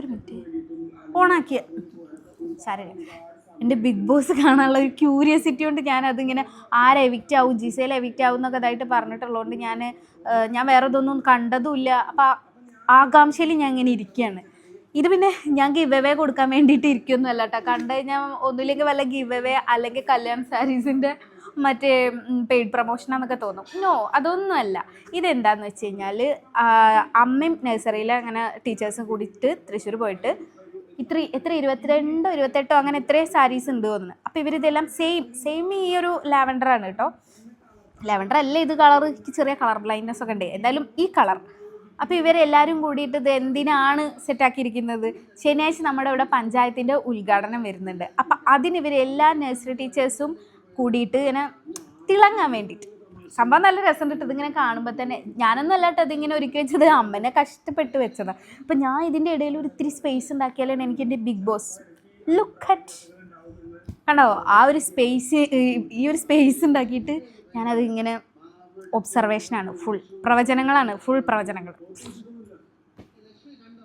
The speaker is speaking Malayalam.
ഒരു മിനിറ്റ്. ഓണാക്കിയ. സാരമില്ല എന്റെ ബിഗ് ബോസ് കാണാനുള്ള ഒരു ക്യൂരിയസിറ്റി കൊണ്ട് ഞാൻ അതിങ്ങനെ ആരെ എവിക്റ്റ് ആവും ജിസയിൽ എവിക്റ്റ് ആവും എന്നൊക്കെ ഇതായിട്ട് പറഞ്ഞിട്ടുള്ളതുകൊണ്ട് ഞാൻ ഞാൻ വേറെ ഇതൊന്നും കണ്ടതുമില്ല. അപ്പം ആകാംക്ഷയിൽ ഞാൻ ഇങ്ങനെ ഇരിക്കുകയാണ്. ഇത് പിന്നെ ഞാൻ ഗിവ് അവേ കൊടുക്കാൻ വേണ്ടിയിട്ട് ഇരിക്കുമെന്നല്ല കേട്ടോ. കണ്ടു കഴിഞ്ഞാൽ ഒന്നുമില്ലെങ്കിൽ വല്ല ഗിവ് അവേ അല്ലെങ്കിൽ കല്യാൺ സാരീസിന്റെ മറ്റേ പെയ്ഡ് പ്രൊമോഷനാന്നൊക്കെ തോന്നും. നോ അതൊന്നുമല്ല. ഇതെന്താന്ന് വെച്ച് കഴിഞ്ഞാൽ അമ്മയും നഴ്സറിയിൽ അങ്ങനെ ടീച്ചേഴ്സും കൂടിയിട്ട് തൃശ്ശൂർ പോയിട്ട് ഇത്ര എത്ര ഇരുപത്തിരണ്ടോ ഇരുപത്തെട്ടോ അങ്ങനെ എത്രയോ സാരീസ് ഉണ്ട് തോന്നുന്നു. അപ്പോൾ ഇവരിതെല്ലാം സെയിം സെയിം ഈ ഒരു ലാവൻഡറാണ് കേട്ടോ. ലാവൻഡർ അല്ല ഇത് കളർ ചെറിയ കളർ ബ്ലൈൻഡ്നെസ് ഒക്കെ ഉണ്ട്. എന്തായാലും ഈ കളർ അപ്പോൾ ഇവരെല്ലാവരും കൂടിയിട്ട് ഇത് എന്തിനാണ് സെറ്റാക്കിയിരിക്കുന്നത് ശനിയാഴ്ച നമ്മുടെ ഇവിടെ പഞ്ചായത്തിന്റെ ഉദ്ഘാടനം വരുന്നുണ്ട്. അപ്പം അതിന് ഇവർ എല്ലാ നഴ്സറി ടീച്ചേഴ്സും കൂടിയിട്ട് ഇങ്ങനെ തിളങ്ങാൻ വേണ്ടിയിട്ട്. സംഭവം നല്ല രസം കിട്ടും ഇതിങ്ങനെ കാണുമ്പോൾ തന്നെ. ഞാനൊന്നും കേട്ടോ ഇതിങ്ങനെ ഒരുക്കി വെച്ചത്. അമ്മനെ കഷ്ടപ്പെട്ട് വെച്ചതാണ് അപ്പം ഞാൻ ഇതിന്റെ ഇടയിൽ ഒരു ഇത്തിരി സ്പേസ് ഉണ്ടാക്കിയാലാണ് എനിക്ക് എന്റെ ബിഗ് ബോസ് ലുക്ക് അറ്റ് കണ്ടോ? ആ ഒരു സ്പേസ് ഈ ഒരു സ്പേസ് ഉണ്ടാക്കിയിട്ട് ഞാനത് ഇങ്ങനെ ഒബ്സർവേഷനാണ് ഫുൾ പ്രവചനങ്ങളാണ്. ഫുൾ പ്രവചനങ്ങൾ.